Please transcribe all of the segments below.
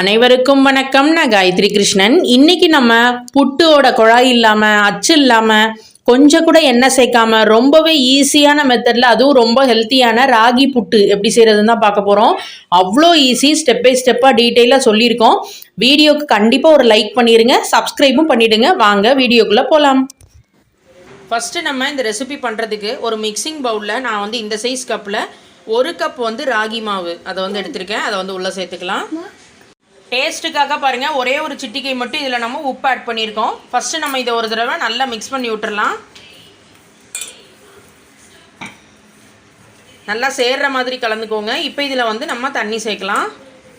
அனைவருக்கும் வணக்கம். நான் காயத்ரி கிருஷ்ணன். இன்னைக்கு நம்ம புட்டோட குழாய் இல்லாமல் அச்சு இல்லாமல் கொஞ்சம் கூட எண்ணெய் சேர்க்காம ரொம்பவே ஈஸியான மெத்தடில் அதுவும் ரொம்ப ஹெல்த்தியான ராகி புட்டு எப்படி செய்கிறதுன்னு தான் பார்க்க போகிறோம் அவ்வளோ ஈஸி ஸ்டெப் பை ஸ்டெப்பாக டீட்டெயிலாக சொல்லியிருக்கோம். வீடியோக்கு கண்டிப்பாக ஒரு லைக் பண்ணிடுங்க சப்ஸ்கிரைபும் பண்ணிவிடுங்க வாங்க வீடியோக்குள்ளே போகலாம் ஃபஸ்ட்டு நம்ம இந்த ரெசிபி பண்ணுறதுக்கு ஒரு மிக்சிங் பவுலில் நான் வந்து இந்த சைஸ் கப்பில் ஒரு கப் வந்து ராகி மாவு. அதை வந்து எடுத்திருக்கேன். அதை வந்து உள்ளே சேர்த்துக்கலாம். டேஸ்ட்டுக்காக பாருங்கள் ஒரே ஒரு சிட்டிக்கை மட்டும் இதில் நம்ம உப்பு ஆட் பண்ணியிருக்கோம். ஃபஸ்ட்டு நம்ம இதை ஒரு தடவை நல்லா மிக்ஸ் பண்ணி விட்டுறலாம். நல்லா சேர்ற மாதிரி கலந்துக்கோங்க. இப்போ இதில் வந்து நம்ம தண்ணி சேர்க்கலாம்.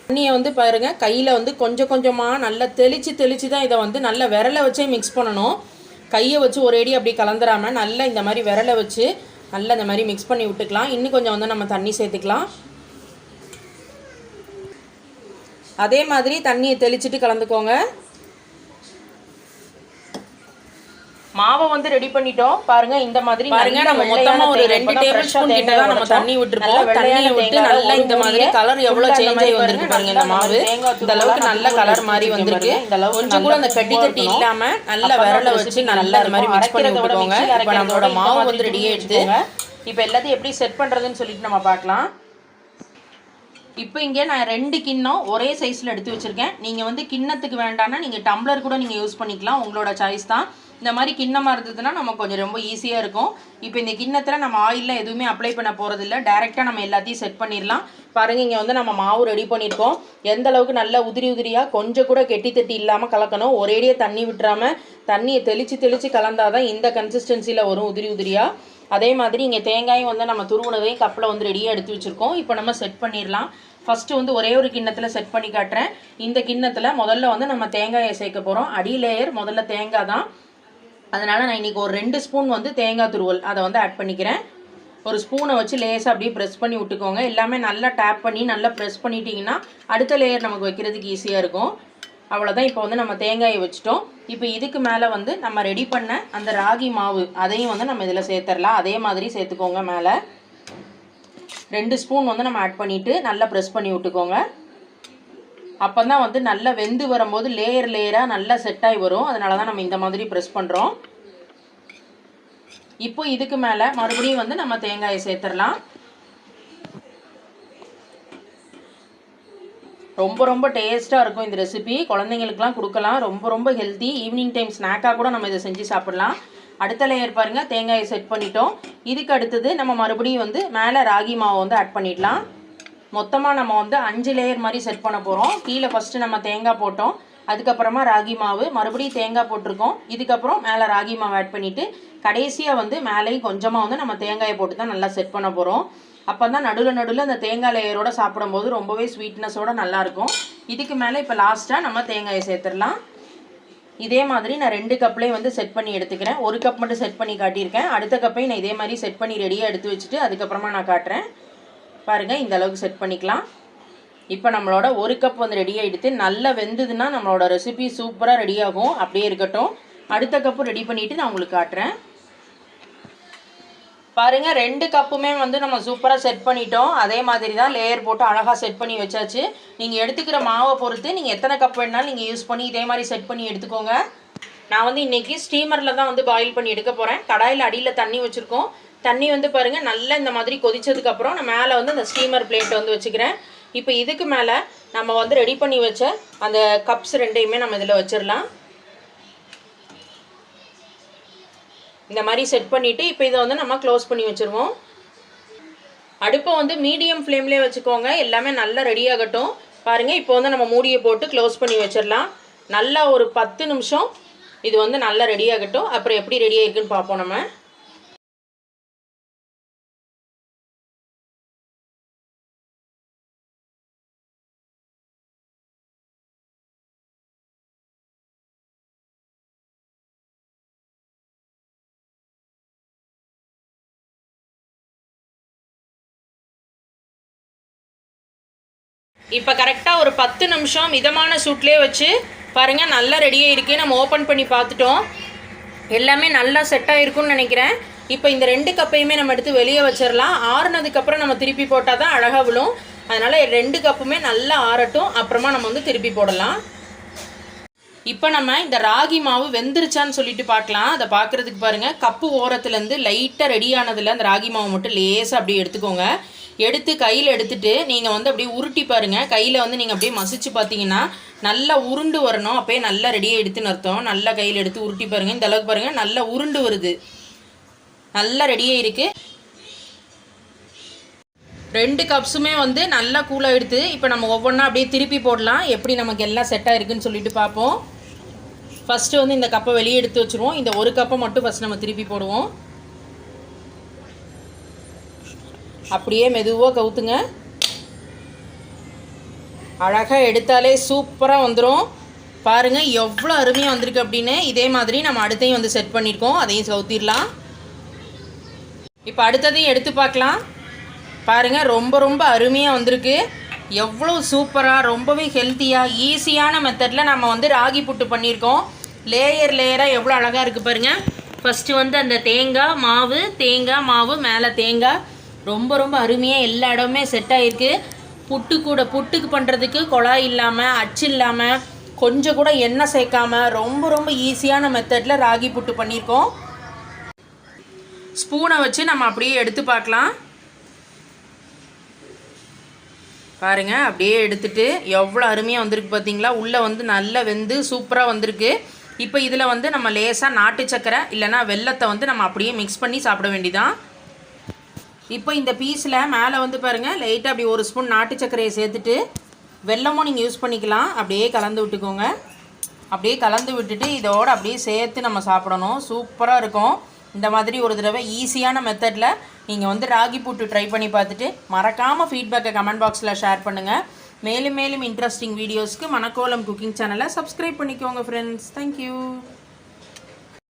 தண்ணியை வந்து பாருங்கள் கையில் வந்து கொஞ்சம் கொஞ்சமாக நல்லா தெளித்து தெளித்து தான் இதை வந்து நல்லா விரலை வச்சே மிக்ஸ் பண்ணணும். கையை வச்சு ஒரேடி அப்படி கலந்துராம நல்லா இந்த மாதிரி விரலை வச்சு நல்லா இந்த மாதிரி மிக்ஸ் பண்ணி விட்டுக்கலாம். இன்னும் கொஞ்சம் வந்து நம்ம தண்ணி சேர்த்துக்கலாம். அதே மாதிரி தண்ணியை தெளிச்சிட்டு கலந்துக்கோங்க. மாவை வந்து ரெடி பண்ணிட்டோம். பாருங்க இந்த மாதிரி பாருங்க நம்ம மொத்தமா ஒரு ரெண்டு டேபிள் ஸ்பூன் கிட்ட தான் நம்ம தண்ணி விட்டுருப்போம் தண்ணியை விட்டு நல்லா இந்த மாதிரி கலர் எவ்வளவு சேஞ்ச் ஆகி வந்திருக்கு பாருங்க இந்த மாவு. இந்த அளவுக்கு நல்ல கலர் மாதிரி வந்திருக்கு. கொஞ்சம் கூட அந்த கட்டி கட்டி இல்லாம நல்ல விரல வச்சு நல்லா இந்த மாதிரி மிக்ஸ் பண்ணி விட்டுக்கோங்க இப்போ நம்மளோட மாவு வந்து ரெடி ஆயிடுது இப்போ எல்லாத்தையும் எப்படி செட் பண்றதுன்னு சொல்லிட்டு நம்ம பார்க்கலாம். இப்போ இங்கே நான் ரெண்டு கிண்ணம் ஒரே சைஸில் எடுத்து வச்சுருக்கேன். நீங்கள் வந்து கிண்ணத்துக்கு வேண்டாம்னா நீங்கள் டம்ளர் கூட நீங்கள் யூஸ் பண்ணிக்கலாம். உங்களோட சாய்ஸ் தான். இந்த மாதிரி கிண்ணமாக இருந்ததுன்னா நமக்கு கொஞ்சம் ரொம்ப ஈஸியாக இருக்கும். இப்போ இந்த கிண்ணத்தில் நம்ம ஆயிலில் எதுவுமே அப்ளை பண்ண போகிறதில்ல டேரெக்டாக நம்ம எல்லாத்தையும் செட் பண்ணிடலாம். பாருங்கள் இங்கே வந்து நம்ம மாவு ரெடி பண்ணியிருக்கோம். எந்த அளவுக்கு நல்லா உதிரி உதிரியாக கொஞ்சம் கூட கெட்டி தட்டி இல்லாமல் கலக்கணும். ஒரேடியாக தண்ணி விட்டுறாமல் தண்ணியை தெளித்து தெளித்து கலந்தாதான் இந்த கன்சிஸ்டன்சியில் வரும் உதிரி உதிரியாக அதே மாதிரி இங்கே தேங்காயும் வந்து நம்ம துருவுனதையும் கப்பில் வந்து ரெடியாக எடுத்து வச்சுருக்கோம். இப்போ நம்ம செட் பண்ணிடலாம். ஃபஸ்ட்டு வந்து ஒரே ஒரு கிண்ணத்தில் செட் பண்ணி காட்டுறேன். இந்த கிண்ணத்தில் முதல்ல வந்து நம்ம தேங்காயை சேர்க்க போகிறோம் அடி லேயர் முதல்ல தேங்காய் தான். அதனால் நான் இன்றைக்கி ஒரு ரெண்டு ஸ்பூன் வந்து தேங்காய் துருவல். அதை வந்து ஆட் பண்ணிக்கிறேன். ஒரு ஸ்பூனை வச்சு லேஸாக அப்படியே ப்ரெஸ் பண்ணி விட்டுக்கோங்க. எல்லாமே நல்லா டேப் பண்ணி நல்லா ப்ரெஸ் பண்ணிட்டீங்கன்னா அடுத்த லேயர் நமக்கு வைக்கிறதுக்கு ஈஸியாக இருக்கும். அவ்வளோதான் இப்போ வந்து நம்ம தேங்காயை வச்சுட்டோம். இப்போ இதுக்கு மேலே வந்து நம்ம ரெடி பண்ண அந்த ராகி மாவு அதையும் வந்து நம்ம இதில் சேர்த்துடலாம் அதே மாதிரி சேர்த்துக்கோங்க மேலே. ரெண்டு ஸ்பூன் வந்து நம்ம ஆட் பண்ணிவிட்டு நல்லா ப்ரெஸ் பண்ணி விட்டுக்கோங்க. அப்போ தான் வந்து நல்லா வெந்து வரும்போது லேயர் லேயராக நல்லா செட் ஆகி வரும். அதனால தான் நம்ம இந்த மாதிரி ப்ரெஸ் பண்ணுறோம் இப்போ இதுக்கு மேலே மறுபடியும் வந்து நம்ம தேங்காயை சேர்த்துடலாம். ரொம்ப ரொம்ப டேஸ்ட்டாக இருக்கும் இந்த ரெசிபி குழந்தைங்களுக்குலாம் கொடுக்கலாம். ரொம்ப ரொம்ப ஹெல்த்தி ஈவினிங் டைம் ஸ்நாக்காக கூட நம்ம இதை செஞ்சு சாப்பிட்லாம். அடுத்த லேயர் பாருங்கள் தேங்காயை செட் பண்ணிட்டோம். இதுக்கு அடுத்தது நம்ம மறுபடியும் வந்து மேலே ராகி மாவை வந்து ஆட் பண்ணிடலாம். மொத்தமாக நம்ம வந்து அஞ்சு லேயர் மாதிரி செட் பண்ண போகிறோம் கீழே ஃபஸ்ட்டு நம்ம தேங்காய் போட்டோம். அதுக்கப்புறமா ராகி மாவு மறுபடியும் தேங்காய் போட்டிருக்கோம். இதுக்கப்புறம் மேலே ராகி மாவு ஆட் பண்ணிவிட்டு கடைசியாக வந்து மேலேயும் கொஞ்சமாக வந்து நம்ம தேங்காயை போட்டு தான் நல்லா செட் பண்ண போகிறோம் அப்போ தான் நடுவில் நடுவில் அந்த தேங்காய் லேயரோட சாப்பிடும்போது ரொம்பவே ஸ்வீட்னஸோட நல்லாயிருக்கும் இதுக்கு மேலே இப்போ லாஸ்ட்டாக நம்ம தேங்காயை சேர்த்துடலாம். இதே மாதிரி நான் ரெண்டு கப்லேயும் வந்து செட் பண்ணி எடுத்துக்கிறேன். ஒரு கப் மட்டும் செட் பண்ணி காட்டியிருக்கேன். அடுத்த கப்பையும் நான் இதே மாதிரி செட் பண்ணி ரெடியாக எடுத்து வச்சுட்டு அதுக்கப்புறமா நான் காட்டுறேன். பாருங்கள் இந்த அளவுக்கு செட் பண்ணிக்கலாம். இப்போ நம்மளோட ஒரு கப் வந்து ரெடி ஆகிடுத்து நல்லா வெந்ததுன்னா நம்மளோட ரெசிபி சூப்பராக ரெடி ஆகும். அப்படியே இருக்கட்டும். அடுத்த கப்பு ரெடி பண்ணிவிட்டு நான் உங்களுக்கு காட்டுறேன். பாருங்க ரெண்டு கப்புமே வந்து நம்ம சூப்பராக செட் பண்ணிட்டோம். அதே மாதிரி தான் லேயர் போட்டு அழகாக செட் பண்ணி வச்சாச்சு. நீங்கள் எடுத்துக்கிற மாவை பொறுத்து நீங்கள் எத்தனை கப் வேணாலும் நீங்கள் யூஸ் பண்ணி இதே மாதிரி செட் பண்ணி எடுத்துக்கோங்க. நான் வந்து இன்றைக்கி ஸ்டீமரில் தான் வந்து பாயில் பண்ணி எடுக்க போகிறேன் கடாயில் அடியில் தண்ணி வச்சுருக்கோம். தண்ணி வந்து பாருங்கள் நல்லா இந்த மாதிரி கொதிச்சதுக்கப்புறம் நான் மேலே வந்து அந்த ஸ்டீமர் பிளேட்டை வந்து வச்சுக்கிறேன். இப்போ இதுக்கு மேலே நம்ம வந்து ரெடி பண்ணி வச்ச அந்த கப்ஸ் ரெண்டையுமே நம்ம இதில் வச்சிடலாம் இந்த மாதிரி செட் பண்ணிவிட்டு இப்போ இதை வந்து நம்ம க்ளோஸ் பண்ணி வச்சுருவோம். அடுப்பை வந்து மீடியம் ஃப்ளேம்லேயே வச்சுக்கோங்க. எல்லாமே நல்லா ரெடி ஆகட்டும். பாருங்கள் இப்போ வந்து நம்ம மூடியை போட்டு க்ளோஸ் பண்ணி வச்சிடலாம். நல்லா ஒரு பத்து நிமிஷம் இது வந்து நல்லா ரெடி ஆகட்டும். அப்புறம் எப்படி ரெடி ஆகிருக்குன்னு பார்ப்போம் நம்ம. இப்போ கரெக்டாக ஒரு பத்து நிமிஷம் மிதமான சூட்லேயே வச்சு பாருங்கள் நல்லா ரெடியாக இருக்குது நம்ம ஓப்பன் பண்ணி பார்த்துட்டோம். எல்லாமே நல்லா செட் ஆகிருக்கும்னு நினைக்கிறேன். இப்போ இந்த ரெண்டு கப்பையுமே நம்ம எடுத்து வெளியே வச்சிடலாம். ஆறுனதுக்கப்புறம் நம்ம திருப்பி போட்டால் தான் அழகாக விழும். அதனால் ரெண்டு கப்புமே நல்லா ஆறட்டும். அப்புறமா நம்ம வந்து திருப்பி போடலாம். இப்போ நம்ம இந்த ராகி மாவு வெந்துருச்சான்னு சொல்லிட்டு பார்க்கலாம். அதை பார்க்குறதுக்கு பாருங்கள் கப்பு ஓரத்துலேருந்து லைட்டாக ரெடியானதில் அந்த ராகி மாவு மட்டும் லேசாக அப்படியே எடுத்துக்கோங்க. எடுத்து கையில் எடுத்துட்டு நீங்கள் வந்து அப்படியே உருட்டி பாருங்கள் கையில் வந்து நீங்கள் அப்படியே மசிச்சு பார்த்தீங்கன்னா நல்லா உருண்டு வரணும். அப்போயே நல்லா ரெடியாக எடுத்துன்னு அர்த்தம். நல்லா கையில் எடுத்து உருட்டி பாருங்கள் இந்த அளவுக்கு பாருங்கள் நல்லா உருண்டு வருது. நல்லா ரெடியாக இருக்குது ரெண்டு கப்ஸுமே வந்து நல்லா கூலாக எடுத்து இப்போ நம்ம ஒவ்வொன்றா அப்படியே திருப்பி போடலாம். எப்படி நமக்கு எல்லாம் செட்டாக இருக்குன்னு சொல்லிட்டு பார்ப்போம். ஃபஸ்ட்டு வந்து இந்த கப்பை வெளியே எடுத்து வச்சுருவோம். இந்த ஒரு கப்பை மட்டும் ஃபஸ்ட் நம்ம திருப்பி போடுவோம். அப்படியே மெதுவாக கவுத்துங்க. அழகாக எடுத்தாலே சூப்பராக வந்துடும் பாருங்கள் எவ்வளோ அருமையாக வந்திருக்கு அப்படின்னு. இதே மாதிரி நம்ம அடுத்தையும் வந்து செட் பண்ணியிருக்கோம் அதையும் கவுத்திடலாம். இப்போ அடுத்ததையும் எடுத்து பார்க்கலாம். பாருங்கள் ரொம்ப ரொம்ப அருமையாக வந்திருக்கு. எவ்வளோ சூப்பராக ரொம்பவே ஹெல்த்தியாக ஈஸியான மெத்தடில் நம்ம வந்து ராகி புட்டு பண்ணியிருக்கோம் லேயர் லேயராக எவ்வளோ அழகாக இருக்குது பாருங்கள் ஃபஸ்ட்டு வந்து அந்த தேங்காய் மாவு தேங்காய் மாவு மேலே தேங்காய். ரொம்ப ரொம்ப அருமையாக எல்லா இடமுமே செட் ஆகிருக்கு புட்டு கூட புட்டுக்கு பண்ணுறதுக்கு குழாய் இல்லாமல் அச்சு இல்லாமல் கொஞ்சம் கூட எண்ணெய் சேர்க்காம ரொம்ப ரொம்ப ஈஸியான மெத்தடில் ராகி புட்டு பண்ணியிருக்கோம் ஸ்பூனை வச்சு நம்ம அப்படியே எடுத்து பார்க்கலாம். பாருங்கள் அப்படியே எடுத்துட்டு எவ்வளோ அருமையாக வந்திருக்கு பார்த்தீங்களா உள்ளே வந்து நல்லா வெந்து சூப்பராக வந்திருக்கு. இப்போ இதில் வந்து நம்ம லேசாக நாட்டு சக்கரை இல்லைன்னா வெல்லத்தை வந்து நம்ம அப்படியே மிக்ஸ் பண்ணி சாப்பிட வேண்டிதான். இப்போ இந்த பீஸில் மேலே வந்து பாருங்கள் லைட்டாக அப்படி ஒரு ஸ்பூன் நாட்டு சர்க்கரையை சேர்த்துட்டு வெல்லமும் நீங்கள் யூஸ் பண்ணிக்கலாம். அப்படியே கலந்து விட்டுக்கோங்க. அப்படியே கலந்து விட்டுட்டு இதோடு அப்படியே சேர்த்து நம்ம சாப்பிடணும். சூப்பராக இருக்கும். இந்த மாதிரி ஒரு தடவை ஈஸியான மெத்தடில் நீங்கள் வந்து ராகி புட்டு ட்ரை பண்ணி பார்த்துட்டு மறக்காமல் ஃபீட்பேக்கை கமெண்ட் பாக்ஸில் ஷேர் பண்ணுங்கள் மேலும் மேலும் இன்ட்ரெஸ்டிங் வீடியோஸ்க்கு மணக்கோலம் குக்கிங் சேனலை சப்ஸ்கிரைப் பண்ணிக்கோங்க ஃப்ரெண்ட்ஸ் தேங்க்யூ